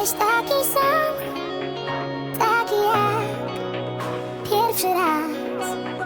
jesteś taki sam, taki jak pierwszy raz.